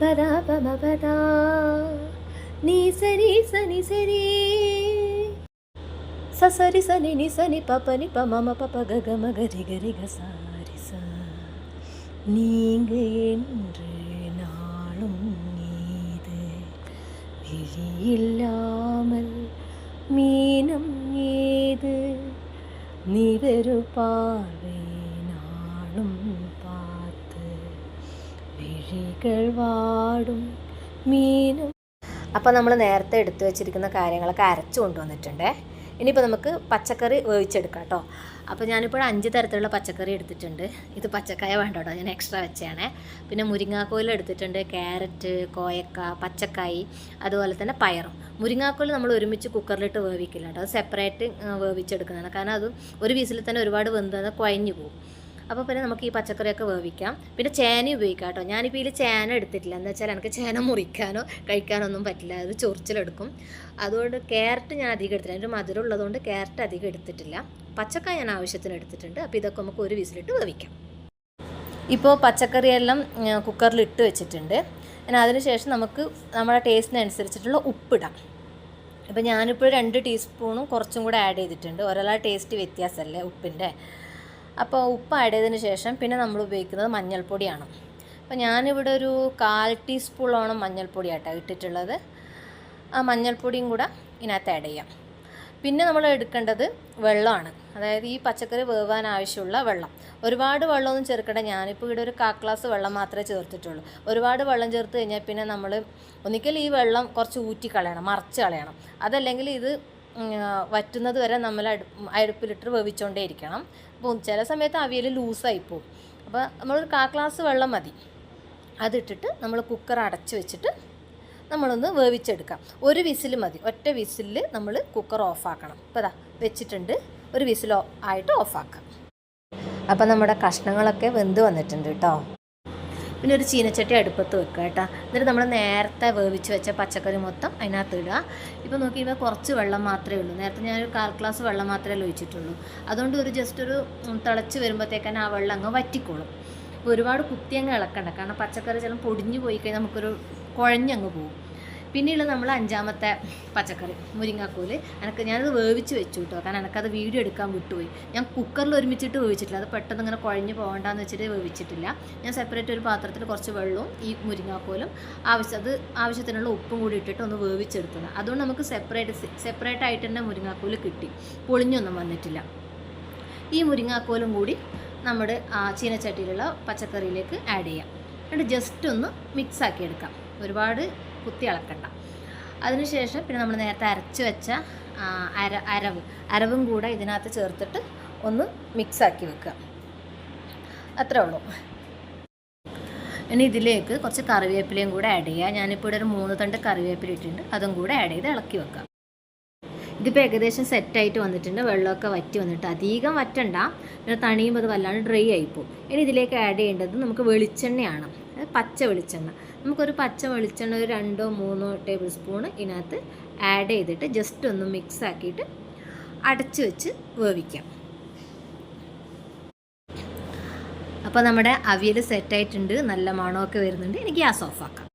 பதா பபதா நீ சரி சனி சரி சசரி சனி நி சனி பபனி ப மம பப கக மகரி கரி கசாரி ச. நீங்க என்று நாளும் நீது. விழியில்லாமல் மீனம் ஏது. நிவருப்பான் വിഴികൾ വാടും മീനും. അപ്പോൾ നമ്മൾ നേരത്തെ എടുത്തു വെച്ചിരിക്കുന്ന കാര്യങ്ങളൊക്കെ അരച്ചു കൊണ്ടുവന്നിട്ടുണ്ടേ. ഇനിയിപ്പോൾ നമുക്ക് പച്ചക്കറി വേവിച്ചെടുക്കാം കേട്ടോ. അപ്പോൾ ഞാനിപ്പോൾ അഞ്ച് തരത്തിലുള്ള പച്ചക്കറി എടുത്തിട്ടുണ്ട്. ഇത് പച്ചക്കായ വേണ്ട കേട്ടോ ഞാൻ എക്സ്ട്രാ വെച്ചാണ്. പിന്നെ മുരിങ്ങാക്കോൽ എടുത്തിട്ടുണ്ട് ക്യാരറ്റ് കോയക്ക പച്ചക്കായി അതുപോലെ തന്നെ പയറും. മുരിങ്ങാക്കോൽ നമ്മൾ ഒരുമിച്ച് കുക്കറിലിട്ട് വേവിക്കില്ല കേട്ടോ. അത് സെപ്പറേറ്റ് വേവിച്ചെടുക്കുന്നതാണ്. കാരണം അത് ഒരു വീസിൽ തന്നെ ഒരുപാട് വെന്ത് കുഴഞ്ഞു പോകും അപ്പോൾ പിന്നെ നമുക്ക് ഈ പച്ചക്കറിയൊക്കെ വേവിക്കാം. പിന്നെ ചേന ഉപയോഗിക്കാം കേട്ടോ. ഞാനിപ്പോൾ ഇതിൽ ചേന എടുത്തിട്ടില്ല. എന്താ വെച്ചാൽ എനിക്ക് ചേന മുറിക്കാനോ കഴിക്കാനോ ഒന്നും പറ്റില്ല. അത് ചൊറിച്ചിലെടുക്കും. അതുകൊണ്ട് ക്യാരറ്റ് ഞാൻ അധികം എടുത്തില്ല. എന്റെ മധുരം ഉള്ളതുകൊണ്ട് ക്യാരറ്റ് അധികം എടുത്തിട്ടില്ല. പച്ചക്കായ ഞാൻ ആവശ്യത്തിന് എടുത്തിട്ടുണ്ട്. അപ്പോൾ ഇതൊക്കെ നമുക്ക് ഒരു വിസിലിട്ട് വേവിക്കാം. ഇപ്പോൾ പച്ചക്കറിയെല്ലാം കുക്കറിൽ ഇട്ട് വെച്ചിട്ടുണ്ട്. പിന്നെ അതിനുശേഷം നമുക്ക് നമ്മുടെ ടേസ്റ്റിനനുസരിച്ചിട്ടുള്ള ഉപ്പിടാം. ഇപ്പോൾ ഞാനിപ്പോൾ രണ്ട് ടീസ്പൂണും കുറച്ചും കൂടെ ആഡ് ചെയ്തിട്ടുണ്ട്. ഒരാളെ ടേസ്റ്റ് വ്യത്യാസമല്ലേ ഉപ്പിന്റെ അപ്പോൾ ഉപ്പ് ആഡ് ചെയ്തതിന് ശേഷം പിന്നെ നമ്മൾ ഉപയോഗിക്കുന്നത് മഞ്ഞൾപ്പൊടിയാണ്. അപ്പോൾ ഞാനിവിടെ ഒരു കാൽ ടീസ്പൂണോളം മഞ്ഞൾപ്പൊടിയാട്ടോ ഇട്ടിട്ടുള്ളത്. ആ മഞ്ഞൾപ്പൊടിയും കൂടെ ഇതിനകത്ത് ആഡ് ചെയ്യാം. പിന്നെ നമ്മൾ എടുക്കേണ്ടത് വെള്ളമാണ്. അതായത് ഈ പച്ചക്കറി വേവാൻ ആവശ്യമുള്ള വെള്ളം. ഒരുപാട് വെള്ളമൊന്നും ചേർക്കണ്ട. ഞാനിപ്പോൾ ഇവിടെ ഒരു കാ ഗ്ലാസ് വെള്ളം മാത്രമേ ചേർത്തിട്ടുള്ളൂ. ഒരുപാട് വെള്ളം ചേർത്ത് കഴിഞ്ഞാൽ പിന്നെ നമ്മൾ ഒന്നിക്കൽ ഈ വെള്ളം കുറച്ച് ഊറ്റി കളയണം മറച്ച് കളയണം. അതല്ലെങ്കിൽ ഇത് വറ്റുന്നത് വരെ നമ്മൾ അടു അടുപ്പിലിട്ട് വേവിച്ചുകൊണ്ടേ ഇരിക്കണം അപ്പോൾ ചില സമയത്ത് അവിയൽ ലൂസായി പോകും അപ്പോൾ നമ്മളൊരു കാ ഗ്ലാസ് വെള്ളം മതി. അതിട്ടിട്ട് നമ്മൾ കുക്കർ അടച്ച് വെച്ചിട്ട് നമ്മളൊന്ന് വേവിച്ചെടുക്കാം. ഒരു വിസിൽ മതി. ഒറ്റ വിസിലിൽ നമ്മൾ കുക്കർ ഓഫാക്കണം. ഇപ്പോൾ ഇതാ വെച്ചിട്ടുണ്ട്. ഒരു വിസിലോ ആയിട്ട് ഓഫാക്കാം. അപ്പോൾ നമ്മുടെ കഷ്ണങ്ങളൊക്കെ വെന്ത് വന്നിട്ടുണ്ട് കേട്ടോ. പിന്നെ ഒരു ചീനച്ചട്ടി അടുപ്പത്ത് വെക്കുക കേട്ടോ. എന്നിട്ട് നമ്മൾ നേരത്തെ വേവിച്ച് വെച്ച പച്ചക്കറി മൊത്തം അതിനകത്ത് ഇടുക. ഇപ്പോൾ നോക്കിയപ്പോൾ കുറച്ച് വെള്ളം മാത്രമേ ഉള്ളൂ. നേരത്തെ ഞാനൊരു കാൽ ഗ്ലാസ് വെള്ളം മാത്രമേ ഒഴിച്ചിട്ടുള്ളൂ. അതുകൊണ്ട് ഒരു ജസ്റ്റ് ഒരു തിളച്ച് വരുമ്പോഴത്തേക്കാണ് ആ വെള്ളം അങ്ങ് വറ്റിക്കോളും. ഒരുപാട് കുത്തി അങ്ങ് ഇളക്കണ്ട. കാരണം പച്ചക്കറി ചിലപ്പോൾ പൊടിഞ്ഞു പോയി കഴിഞ്ഞാൽ നമുക്കൊരു കുഴഞ്ഞങ്ങ് പോകും. പിന്നെയുള്ള നമ്മൾ അഞ്ചാമത്തെ പച്ചക്കറി മുരിങ്ങാക്കോൽ. എനിക്ക് ഞാനത് വേവിച്ച് വെച്ചു കേട്ടോ കാരണം എനിക്കത് വീഡിയോ എടുക്കാൻ വിട്ടുപോയി. ഞാൻ കുക്കറിൽ ഒരുമിച്ചിട്ട് വേവിച്ചിട്ടില്ല. അത് പെട്ടെന്ന് ഇങ്ങനെ കുഴഞ്ഞ് പോകണ്ടെന്ന് വെച്ചിട്ട് വേവിച്ചിട്ടില്ല. ഞാൻ സെപ്പറേറ്റ് ഒരു പാത്രത്തിൽ കുറച്ച് വെള്ളവും ഈ മുരിങ്ങാക്കോലും ആവശ്യം അത് ആവശ്യത്തിനുള്ള ഉപ്പും കൂടി ഇട്ടിട്ട് ഒന്ന് വേവിച്ചെടുത്തത് അതുകൊണ്ട് നമുക്ക് സെപ്പറേറ്റ് സെപ്പറേറ്റ് ആയിട്ട് തന്നെ മുരിങ്ങാക്കോൽ കിട്ടി. പൊളിഞ്ഞൊന്നും വന്നിട്ടില്ല. ഈ മുരിങ്ങാക്കോലും കൂടി നമ്മുടെ ചീനച്ചട്ടിയിലുള്ള പച്ചക്കറിയിലേക്ക് ആഡ് ചെയ്യാം. എന്നിട്ട് ജസ്റ്റ് ഒന്ന് മിക്സ് ആക്കി എടുക്കാം. ഒരുപാട് കുത്തി ഇളക്കണ്ട അതിനുശേഷം പിന്നെ നമ്മൾ നേരത്തെ അരച്ച് വെച്ച അര അരവ്. അരവും കൂടെ ഇതിനകത്ത് ചേർത്തിട്ട് ഒന്ന് മിക്സാക്കി വെക്കുക. അത്രേ ഉള്ളൂ. ഇനി ഇതിലേക്ക് കുറച്ച് കറിവേപ്പിലയും കൂടെ ആഡ് ചെയ്യുക. ഞാനിപ്പോൾ ഇവിടെ ഒരു മൂന്ന് തണ്ട് കറിവേപ്പില ഇട്ടിട്ടുണ്ട്. അതും കൂടെ ആഡ് ചെയ്ത് ഇളക്കി വെക്കാം ഇതിപ്പോൾ ഏകദേശം സെറ്റായിട്ട് വന്നിട്ടുണ്ട്. വെള്ളമൊക്കെ വറ്റി വന്നിട്ട് അധികം വറ്റണ്ട. പിന്നെ തണിയുമ്പോൾ അത് വല്ലാണ്ട് ഡ്രൈ ആയിപ്പോവും. ഇനി ഇതിലേക്ക് ആഡ് ചെയ്യേണ്ടത് നമുക്ക് വെളിച്ചെണ്ണയാണ്. പച്ച വെളിച്ചെണ്ണ. നമുക്കൊരു പച്ച വെളിച്ചെണ്ണ ഒരു രണ്ടോ മൂന്നോ ടേബിൾ സ്പൂണ് ഇതിനകത്ത് ആഡ് ചെയ്തിട്ട് ജസ്റ്റ് ഒന്ന് മിക്സ് ആക്കിയിട്ട് അടച്ച് വെച്ച് വേവിക്കാം. അപ്പോൾ നമ്മുടെ അവിയൽ സെറ്റായിട്ടുണ്ട് നല്ല മണമൊക്കെ വരുന്നുണ്ട്. ഇനി ഗ്യാസ് ഓഫ് ആക്കാം.